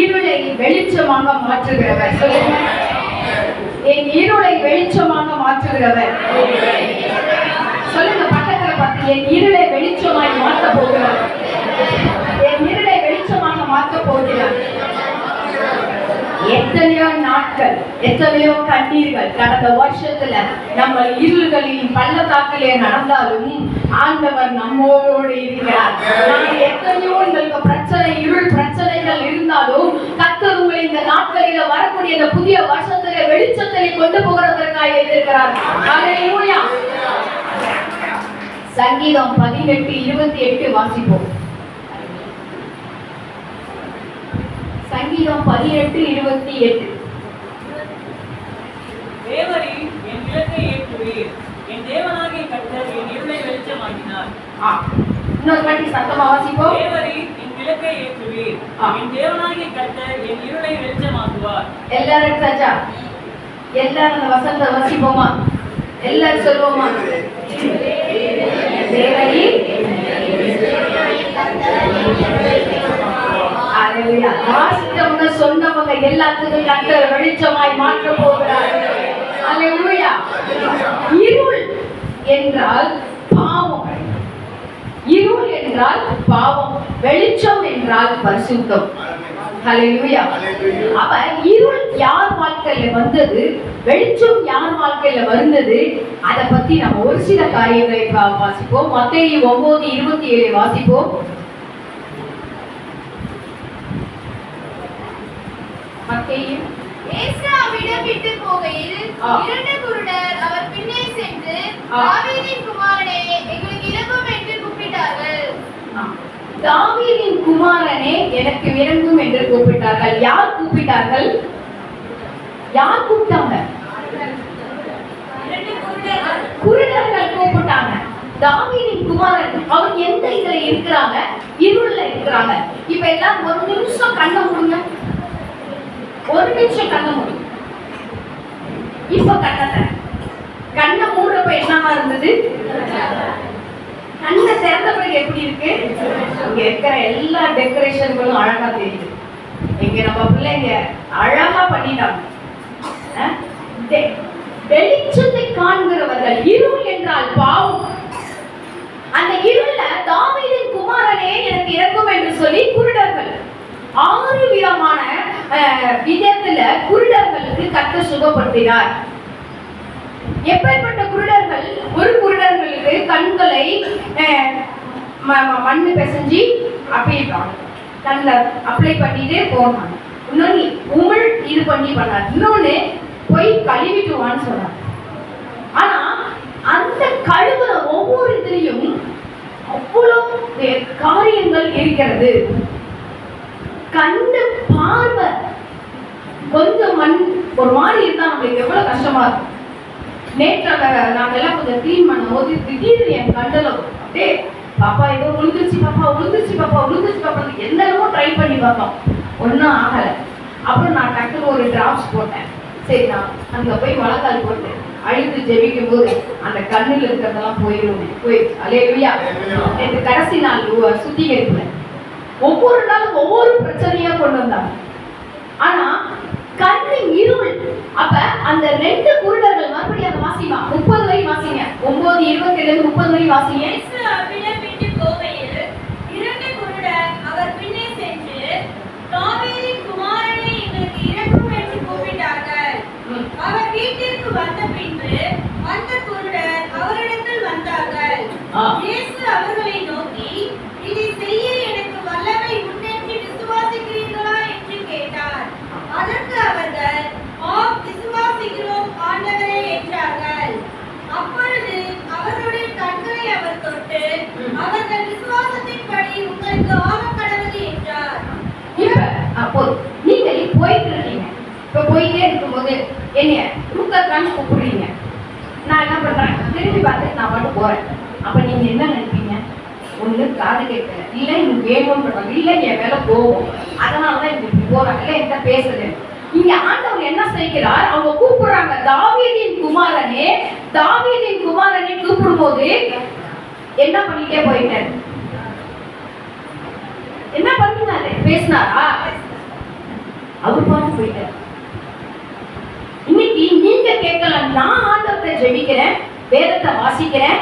இருளை வெளிச்சமாக மாற்றுகிறவர். என் இருளை வெளிச்சமாக மாற்றுகிறவர். சொல்லுங்க பக்கத்துல பார்த்து என் இருளை வெளிச்சமாய் மாற்ற போகிறார் என் இருளை வெளிச்சமாக மாற்ற போகிறார் எத்தனையோ நாட்கள் எத்தனையோ கண்ணீர்கள் கடந்த வருஷத்துல நம்ம இருள்களின் பள்ளத்தாக்கிலே நடந்தாலும் ஆண்டவர் நம்மோடு இருக்கிறார். நான் எத்தனையோ உங்களுக்கு பிரச்சனை இருள் பிரச்சனைகள் இருந்தாலும் கத்தர் உங்களை இந்த நாட்களில வரக்கூடிய இந்த புதிய வருஷத்துல வெளிச்சத்திலே கொண்டு போகிறதற்காக இருக்கிறார் சங்கீதம் பதினெட்டு இருபத்தி எட்டு வாசிப்போம். சங்கீதம் பதினெட்டு இருபத்தி எட்டு. தேவரீர் என் விளக்கை ஏற்றுவீர். என் தேவனாகிய கர்த்தர் என் இருளை வெளிச்சமாக்கினார். இன்னொரு வாட்டி சத்தமா வாசிப்போம். என் விளக்கை ஏற்றுவீர். என் தேவனாகிய கர்த்தர் என் இருளை வெளிச்சமாக்குவார். எல்லாரும் எடுத்தாச்சா எல்லாரும் அந்த வசனத்தை வாசிப்போமா? எல்லாரும் சொல்லுவோமா? தேவரி அல்லேலூயா. வாசித்தவங்க சொன்னவங்க எல்லாத்துக்கும் கர்த்தர் வெளிச்சமாய் மாற்ற போகிறார். இருள் என்றால் பாவம். இருள் என்றால் பாவம். வெளிச்சம் என்றால் பரிசுத்தம். ஹalleluya அப்ப இருள் யார் வாழ்க்கையில வந்தது? வெளிச்சம் யார் வாழ்க்கையில வந்தது? அதை பத்தி நம்ம ஒரு சில காரியங்களை பா- வாசிப்போம். மத்திய ஒன்பது இருபத்தி ஏழு வாசிப்போம். இயேசு அவ்விடம் விட்டு போகையில். இரண்டு குருடர் அவர் பின்னே சென்று. தாவீதின் குமாரனே எங்களுக்கு இறங்கும் என்று கூப்பிட்டார்கள். தாவீதின் குமாரனே எனக்கு இறங்கும் என்று கூப்பிட்டார்கள். யார் கூப்பிட்டார்கள்? யார் கூப்பிட்டாங்க? இரண்டு குருடர்கள். கூப்பிட்டாங்க. தாவீதின் குமாரன் அவங்க எந்த இதுல இருக்கிறாங்க? இருள்ல இருக்கிறாங்க. இப்ப எல்லாம் ஒரு நிமிஷம் கண்ணை மூடுங்க. ஒரு நிமிஷம் கண்ண முடியும் இப்ப கண்ணை கண்ண கண்ணை மூடுறப்ப என்னவா இருந்தது? கண்ணை திறந்த பிறகு எப்படி இருக்கு? இங்க இருக்கிற எல்லா டெக்கரேஷன்களும் அழகா தெரியுது. இங்க நம்ம பிள்ளைங்க அழகா பண்ணிட்டாங்க. அஹ், வெளிச்சத்தை காண்கிறவர்கள் இருள் என்றால் பாவம் அந்த இருள்ல தாவீதின் குமாரனே எனக்கு இறங்கும் என்று சொல்லி குருடர்கள் ஆறு விதமான அஹ், விதத்துல குருடர்களுக்கு கத்த சுகப்படுத்தினார். எப்பேற்பட்ட குருடர்கள்? ஒரு குருடர்களுக்கு கண்களை ம- மண்ணு பிசைஞ்சு அப்படிப்பாங்க கண்ணில் அப்ளை பண்ணிட்டே போனாங்க இன்னொன்று உமிழ் இது பண்ணி பண்ணார் இன்னொன்னு போய் கழுவிட்டு வான்னு சொன்னார் ஆனா அந்த கழுவுற ஒவ்வொரு இதுலையும் அவ்வளோ காரியங்கள் இருக்கிறது. கண்ணு பார்வை. கொஞ்சம் மண் ஒரு மாதிரி இருந்தா நம்மளுக்கு எவ்வளவு கஷ்டமா இருக்கும். நேற்று நாங்கெல்லாம் கொஞ்சம் க்ளீன் பண்ணும். போது திடீர்னு என் கண்ணில் அப்படியே பாப்பா ஏதோ விழுந்துருச்சு பாப்பா விழுந்துருச்சு பாப்பா விழுந்துருச்சு பாப்பா. என்னென்னமோ ட்ரை பண்ணி பார்த்தோம். ஒன்றும் ஆகலை. அப்புறம் நான் டக்குன்னு ஒரு டிராப்ஸ் போட்டேன். சரி நான் அங்கே போய் முழங்கால் போட்டு அழுது ஜெபிக்கும் போது அந்த கண்ணில் இருக்கிறதெல்லாம் போயிடும். போயிடுச்சு. அலையா நேற்று கடைசி நாள் சுத்திகரிப்புல ஒவ்வொரு நாளும் ஒவ்வொரு பிரச்சனையா கொண்டு வந்தாங்க. ஆனா கண்ணு இருள். அப்ப அந்த ரெண்டு குருடர்கள் மறுபடியும் அந்த வாசிமா? முப்பது வரை வாசிங்க. ஒன்பது இருபத்தி ஏழு முப்பது வரை வாசிங்க. அவர் சென்று தாவீதின் குமாரனே எங்களுக்கு இறங்கும் என்று கூப்பிட்டார்கள் ம். அவர் வீட்டிற்கு வந்த பின்பு அந்த குருடர் அவரிடத்தில் வந்தார்கள் ஆ. இயேசு அவர்களை நோக்கி இதை செய்ய எனக்கு வல்லமை உண்டென்று விசுவாசிக்கிறீர்களா என்று கேட்டார் அதற்கு அவர்கள் ஆம் விசுவாசிக்கிறோம் ஆண்டவரே என்றார்கள் அப்பொழுது அவர்களுடைய கண்களை அவர் தொட்டு அவர்கள் விசுவாசத்தின்படி உங்களுக்கு ஆகக்கடவுது என்றார் இப்ப அப்போ நீங்களே போயிட்டு இருக்கீங்க இப்போ போயிட்டே இருக்கும்போது என்னைய ரூக்கத்தான் கூப்பிடுறீங்க. நான் என்ன பண்ணுறேன் திரும்பி பார்த்து நான் பாட்டு போகிறேன் அப்போ நீங்கள் என்ன நினைப்பீங்க? ஒன்று காது கேட்கல. இல்லை எனக்கு வேணும்னு சொல்றாங்க இல்லை என் மேல அதனால தான் இங்க இப்படி போறாங்க. இல்லை என்ன பேசுது இங்க ஆண்டவர் என்ன செய்கிறார்? அவங்க கூப்பிடுறாங்க. தாவீதின் குமாரனே தாவீதின் குமாரனே கூப்பிடும் போது என்ன பண்ணிட்டே போயிட்டாரு பண்ணினாரு? பேசினாரா? அவர் பாட்டு போயிட்டார் இன்னைக்கு நீங்க கேட்கலாம் நான் ஆண்டவரை ஜெபிக்கிறேன் வேதத்தை வாசிக்கிறேன்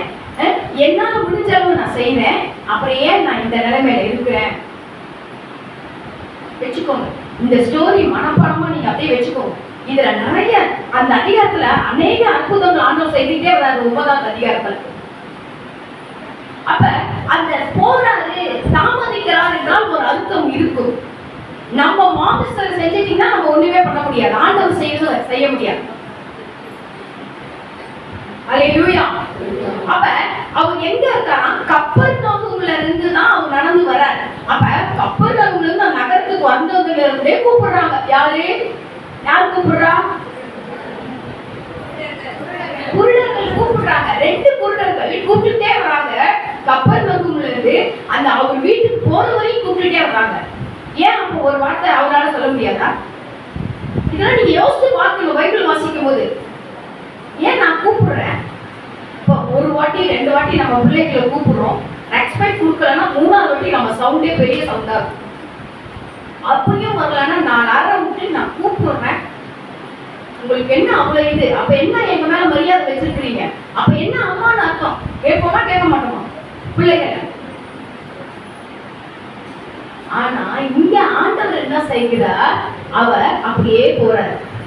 என்னால முடிஞ்ச அளவு நான் செய்யறேன் அப்புறம் ஏன் நான் இந்த நிலைமையில இருக்கிறேன்? வச்சுக்கோங்க. இந்த ஸ்டோரி மனப்பாடமா நீங்க அப்படியே வச்சுக்கோங்க. இதுல நிறைய அந்த அதிகாரத்துல அநேக அற்புதங்கள் ஆண்டவர் செய்துட்டே வராது ஒன்பதாவது அதிகாரத்துல. அப்ப அந்த போறாரு தாமதிக்கிறார் என்றால் ஒரு அர்த்தம் இருக்கும். நம்ம மாமிசத்தை செஞ்சிட்டீங்கன்னா நம்ம ஒண்ணுமே பண்ண முடியாது. ஆண்டவர் செய்யறது செய்ய முடியாது. அல்லேலூயா அப்ப அவர் எங்க இருக்காரா கப்பல் நோக்கம்ல இருந்து தான் அவர் நடந்து வர்றாரு. அப்ப கப்பல் நோக்கம்ல இருந்து அந்த நகரத்துக்கு வந்ததுல இருந்தே கூப்பிடுறாங்க. யாரு? யார் கூப்பிடுறா? குருடர்கள் கூப்பிடுறாங்க. ரெண்டு குருடர்கள் கூப்பிட்டுட்டே வராங்க. கப்பல் நோக்கம்ல இருந்து அந்த அவர் வீட்டுக்கு போற வரையும் கூப்பிட்டுட்டே வராங்க. ஒரு வார்த்தை அவரால சொல்ல முடியாதா? இதெல்லாம் நீங்க யோசிச்சு பார்க்கணும் பைபிள் வாசிக்கும் போது ஏன் நான் கூப்பிடுறேன்? இப்போ ஒரு வாட்டி ரெண்டு வாட்டி நம்ம பிள்ளைகளை கூப்பிடுறோம். ரெஸ்பெக்ட் கொடுக்கலன்னா மூணாவது வாட்டி நம்ம சவுண்டே பெரிய சவுண்டா இருக்கும். அப்பயும் வரலன்னா நான் அரை விட்டு நான் கூப்பிடுறேன். உங்களுக்கு என்ன அவ்வளவு இது? அப்ப என்ன எங்க மேல மரியாதை வச்சிருக்கிறீங்க? அப்ப என்ன அம்மான்னு அர்த்தம்? கேட்போமா கேட்க மாட்டோமா? பிள்ளைகளை ஆனா இங்க ஆண்டவர் என்ன செய்கிறார் அவர் அப்படியே போறார்.